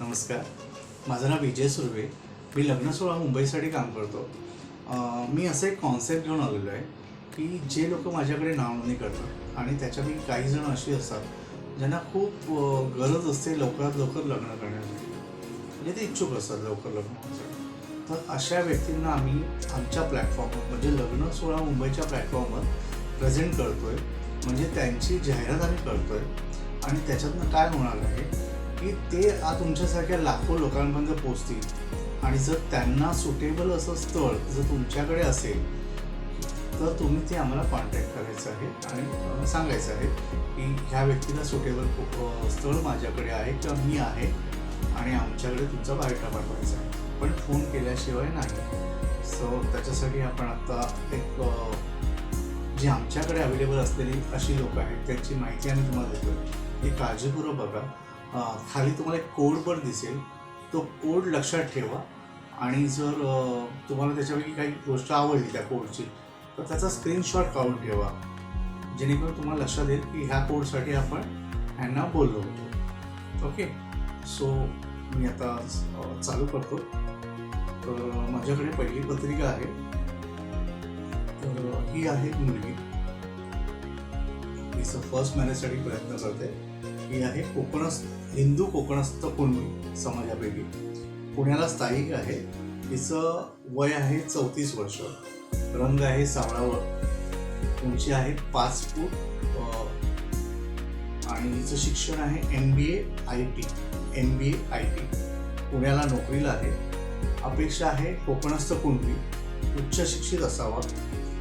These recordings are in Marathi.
नमस्कार. माझं नाव विजय सुर्वे. मी लग्न सोहळा मुंबईसाठी काम करतो. मी असं एक कॉन्सेप्ट घेऊन आलेलो आहे की जे लोक माझ्याकडे नावनोंदणी करतात आणि त्याच्यापैकी काही जण अशी असतात ज्यांना खूप गरज असते लवकरात लवकर लग्न करण्यासाठी म्हणजे ते इच्छुक असतात लवकर लग्न तर अशा व्यक्तींना आम्ही आमच्या प्लॅटफॉर्मवर म्हणजे लग्न सोहळा मुंबईच्या प्लॅटफॉर्मवर प्रेझेंट करतो आहे म्हणजे त्यांची जाहिरात आम्ही करतो आहे आणि त्याच्यातनं काय होणार आहे की ते तुमच्यासारख्या लाखो लोकांपर्यंत पोचतील आणि जर त्यांना सुटेबल असं स्थळ जर तुमच्याकडे असेल तर तुम्ही ते आम्हाला कॉन्टॅक्ट करायचं आहे आणि सांगायचं आहे की ह्या व्यक्तीला सुटेबल स्थळ माझ्याकडे आहे किंवा मी आहे आणि आमच्याकडे तुमचा बायोटा पाठवायचा आहे. पण फोन केल्याशिवाय नाही. सो त्याच्यासाठी आपण आता एक जी आमच्याकडे अवेलेबल असलेली अशी लोक आहेत त्यांची माहिती आम्ही तुम्हाला देतो ती काळजीपूर्वक बघा. खाली तुम्हाला एक कोड पण दिसेल. तो कोड लक्षात ठेवा. आणि जर तुम्हाला त्याच्यापैकी काही गोष्ट आवडली त्या कोडची तर त्याचा स्क्रीनशॉट काढून ठेवा. जेणेकरून तुम्हाला लक्षात येईल की ह्या कोडसाठी आपण ह्यांना बोललो होतो. ओके? सो मी आता चालू करतो. तर माझ्याकडे पहिली पत्रिका आहे. तर ही आहे मुलगी. फर्स्ट मॅरेजसाठी प्रयत्न करते. ही आहे कोकणस्थ हिंदू कोकणस्थ कुणबी समाजापैकी. पुण्याला स्थायिक आहे. तिचं वय आहे चौतीस वर्ष. रंग आहे सावळावर. उंची आहे पाच फूट आणि हिचं शिक्षण आहे M B A I T M B A I T. पुण्याला नोकरीला आहे. अपेक्षा आहे कोकणस्थ कुणबी उच्च शिक्षित असावा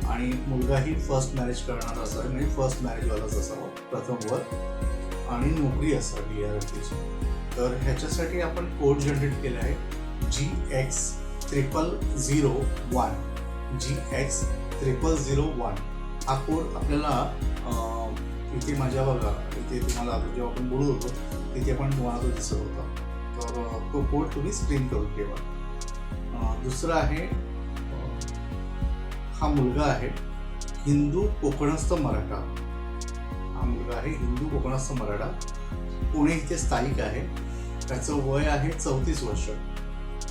आणि मुलगाही फर्स्ट मॅरेज करणारा म्हणजे असावा म्हणजे फर्स्ट मॅरेजवालाच असावा प्रथम वर आणि नोकरी असावी या व्यक्तीची तर ह्याच्यासाठी आपण कोड जनरेट केला आहे G X triple zero one G X triple zero one हा कोड आपल्याला इथे माझ्या बघा इथे तुम्हाला आता जेव्हा आपण बोलत होतो तिथे आपण तुम्हाला तो दिसत होता. तर तो कोड तुम्ही स्क्रीन करून ठेवा. दुसरं आहे हा मुलगा आहे हिंदू कोकणस्थ मराठा. हा मुलगा आहे हिंदू कोकणस्थ मराठा. पुणे इथे स्थायिक आहे. त्याचं वय आहे चौतीस वर्ष.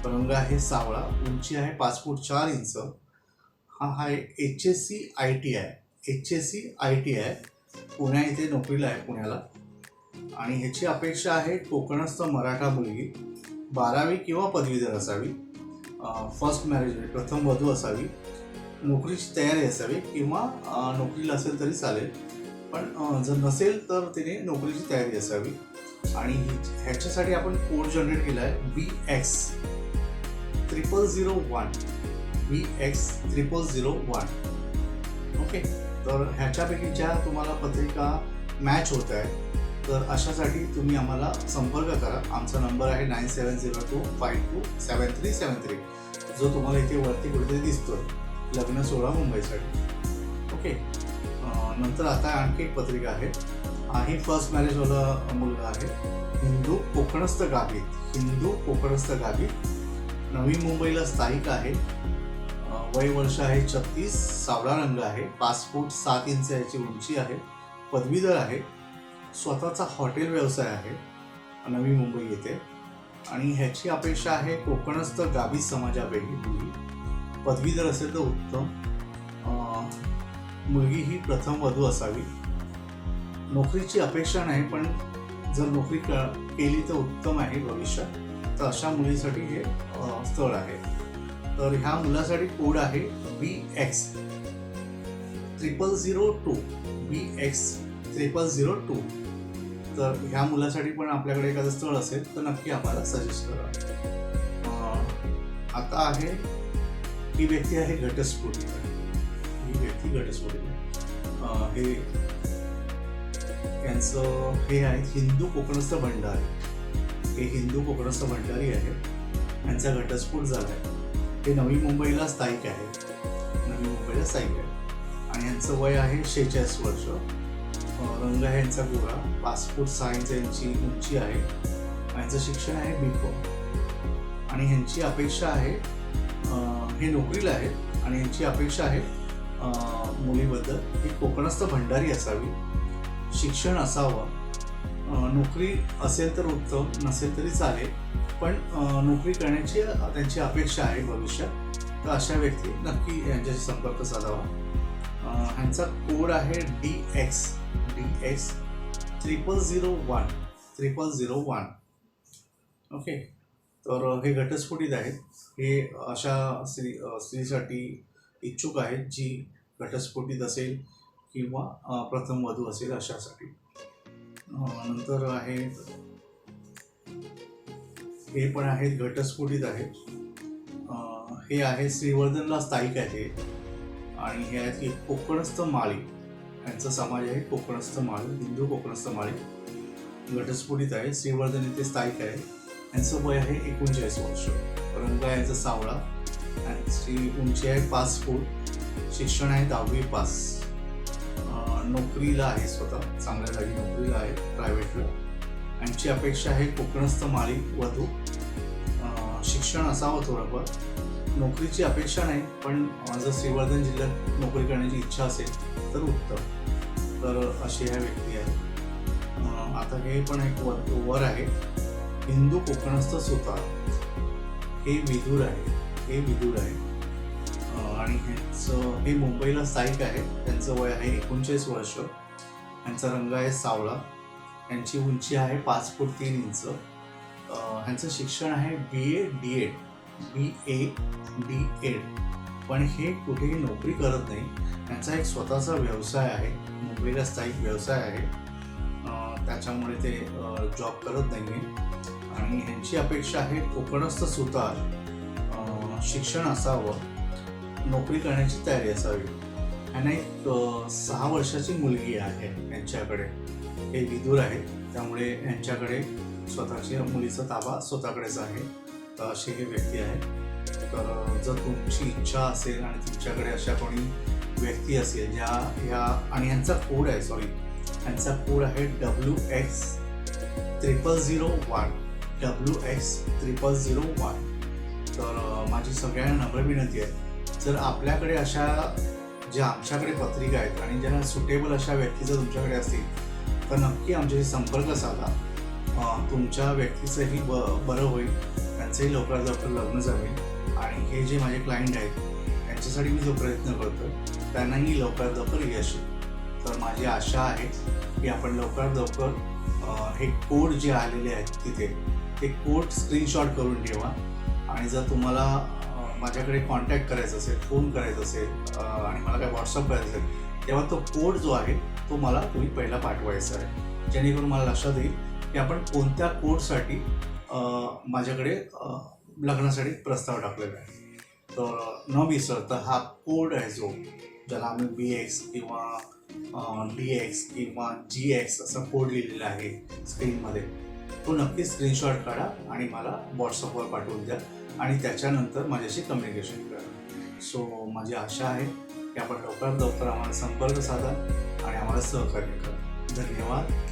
रंग आहे सावळा उंची आहे पाच फूट चार इंच. हा आहे H S C I T I H S C I T I पुण्या इथे नोकरीला आहे पुण्याला. आणि ह्याची अपेक्षा आहे कोकणस्थ मराठा मुलगी. बारावी किंवा पदवीधर असावी. फर्स्ट मॅरेज म्हणजे प्रथम वधू असावी. नोकरीची तयारी असावी किंवा नोकरीला असेल तरी चालेल. पण जर नसेल तर तिने नोकरीची तयारी असावी. आणि ह्याच्यासाठी आपण कोड जनरेट केला आहे B X triple zero one B X triple zero one okay? तर ह्याच्यापैकी ज्या तुम्हाला पत्रिका मॅच होत आहे तर अशासाठी तुम्ही आम्हाला संपर्क करा. आमचा नंबर आहे nine seven zero two five two seven three seven three जो तुम्हाला इथे वरती कुठेतरी दिसतोय. लग्न सोहळा मुंबईसाठी. ओके? नंतर आता आणखी एक पत्रिका आहे. हाही फर्स्ट मॅरेजवाला मुलगा आहे. हिंदू कोकणस्थ गाभीत हिंदू कोकणस्थ गाभीत नवी मुंबईला स्थायिक आहे. वय वर्ष आहे छत्तीस. सावळा रंग आहे. पाच फूट सात इंच याची उंची आहे. पदवीधर आहे. स्वतःचा हॉटेल व्यवसाय आहे. नवी मुंबई येथे. आणि ह्याची अपेक्षा आहे कोकणस्थ गावी समाजापैकी पदवीधर असेल तर उत्तम. मुलगी ही प्रथम वधू असावी. नोकरीची अपेक्षा नाही पण जर नोकरी क- केली तर उत्तम आहे भविष्यात. तर अशा मुलीसाठी हे स्थळ आहे. तर ह्या मुलासाठी कोड आहे B X triple zero two B X triple zero two तर ह्या मुलासाठी पण आपल्याकडे एखादं स्थळ असेल तर नक्की आम्हाला सजेस्ट करा. आता आहे ही व्यक्ती आहे घटस्फोटी. व्यक्ती घटस्फोट हे यांचं हे आहेत हिंदू कोकणस्थ भंडारी. हे हिंदू कोकणस्थ भंडारी आहे. यांचा घटस्फोट झाला आहे ते नवी मुंबईला स्थायिक आहे. नवी मुंबईला स्थायिक आहे. आणि यांचं वय आहे शेहेचाळीस वर्ष. रंग आहे यांचा गोरा. पासपोर्ट सायन्स यांची उंची आहे. यांचं शिक्षण आहे बी कॉम. आणि ह्यांची अपेक्षा आहे हे नोकरीला आहेत आणि ह्यांची अपेक्षा आहे मुलीबद्दल ही कोकणस्थ भंडारी असावी शिक्षण असावं नोकरी असेल तर उत्तम नसेल तरी चालेल पण नोकरी करण्याची त्यांची अपेक्षा आहे भविष्यात. तर अशा व्यक्ती नक्की यांच्याशी संपर्क साधावा. ह्यांचा कोड आहे D X D X triple zero one triple zero one okay तर हे घटस्फोटीत आहेत. हे अशा स्त्री स्त्रीसाठी इच्छुक आहेत जी घटस्फोटित असेल किंवा प्रथम वधू असेल अशासाठी. नंतर आहे हे पण आहेत घटस्फोटित आहेत. हे आहे श्रीवर्धनला स्थायिक आहे आणि हे आहेत की कोकणस्थ माळी. यांचा समाज आहे कोकणस्थ माळी हिंदू कोकणस्थ माळी. घटस्फोटीत आहे श्रीवर्धन येथे स्थायिक आहे यांचं वय आहे एकोणचाळीस वर्ष. रंग आहे यांचा सावळा यांची उंची आहे पाच फूट शिक्षण आहे दहावी पास. नोकरीला आहे स्वतः. चांगल्या जागी नोकरीला आहे प्रायव्हेटला. यांची अपेक्षा आहे कोकणस्थ माळी वधू. शिक्षण असावं थोडंफार. नोकरीची अपेक्षा नाही पण जर श्रीवर्धन जिल्ह्यात नोकरी करण्याची इच्छा असेल तर उत्तम. तर असे ह्या व्यक्ती आहे. आता हे पण एक वर वर आहे. हिंदू कोकणस्थ सुतार. हे विदूर आहे. हे विदूर आहे. आणि ह्यांचं हे मुंबईला स्थायिक आहे. त्यांचं वय आहे एकोणचाळीस वर्ष. ह्यांचा रंग आहे सावळा. यांची उंची आहे पाच फूट तीन इंच. ह्यांचं शिक्षण आहे B A D Ed B A D Ed पण हे कुठेही नोकरी करत नाही. त्यांचा एक स्वतःचा व्यवसाय आहे. मुंबईला स्थायिक व्यवसाय आहे. त्याच्यामुळे ते जॉब करत नाही आहे आणि ह्यांची अपेक्षा आहे कोकणस्थ सुतार. शिक्षण असावं नोकरी करण्याची तयारी असावी. आणि एक सहा वर्षाची मुलगी आहे यांच्याकडे. हे विदूर आहेत. त्यामुळे यांच्याकडे स्वतःच्या मुलीचा ताबा स्वतःकडेच आहे. असे हे व्यक्ती आहेत तर जर तुमची इच्छा असेल आणि तुमच्याकडे अशा कोणी व्यक्ती असेल ज्या ह्या आणि यांचा कोड आहे सॉरी यांचा कोड आहे W X triple zero one W X triple zero one तर माझी सगळ्यांना नम्र विनंती आहे. जर आपल्याकडे अशा ज्या आमच्याकडे पत्रिका आहेत आणि ज्यांना सुटेबल अशा व्यक्ती जर तुमच्याकडे असतील तर नक्की आमच्याशी संपर्क साधा. तुमच्या व्यक्तीचंही ब बरं होईल. त्यांचंही लवकरात लवकर लग्न जमेल आणि हे जे माझे क्लायंट आहेत त्यांच्यासाठी मी जो प्रयत्न करतो त्यांनाही लवकरात लवकर यश तर माझी आशा आहे की आपण लवकरात लवकर हे कोड जे आलेले आहेत तिथे ते कोड स्क्रीनशॉट करून ठेवा. आणि जर तुम्हाला माझ्याकडे कॉन्टॅक्ट करायचा असेल फोन करायचा असेल आणि मला काय व्हॉट्सअप करायचं असेल तेव्हा तो कोड जो आहे तो मला तुम्ही पहिला पाठवायचा आहे. जेणेकरून मला लक्षात येईल की आपण कोणत्या कोडसाठी माझ्याकडे लग्नासाठी प्रस्ताव टाकलेला आहे. तर न विसरता हा कोड आहे जो ज्याला आम्ही बी एक्स किंवा डी एक्स किंवा जी एक्स असा कोड लिहिलेला आहे स्क्रीनमध्ये तो नक्की स्क्रीनशॉट काढा आणि मला व्हॉट्सअपवर पाठवून द्या. आणि त्याच्यानंतर माझ्याशी कम्युनिकेशन करा. सो माझी आशा आहे की आपण लवकरात लवकर आम्हाला संपर्क साधा आणि आम्हाला सहकार्य करा. धन्यवाद.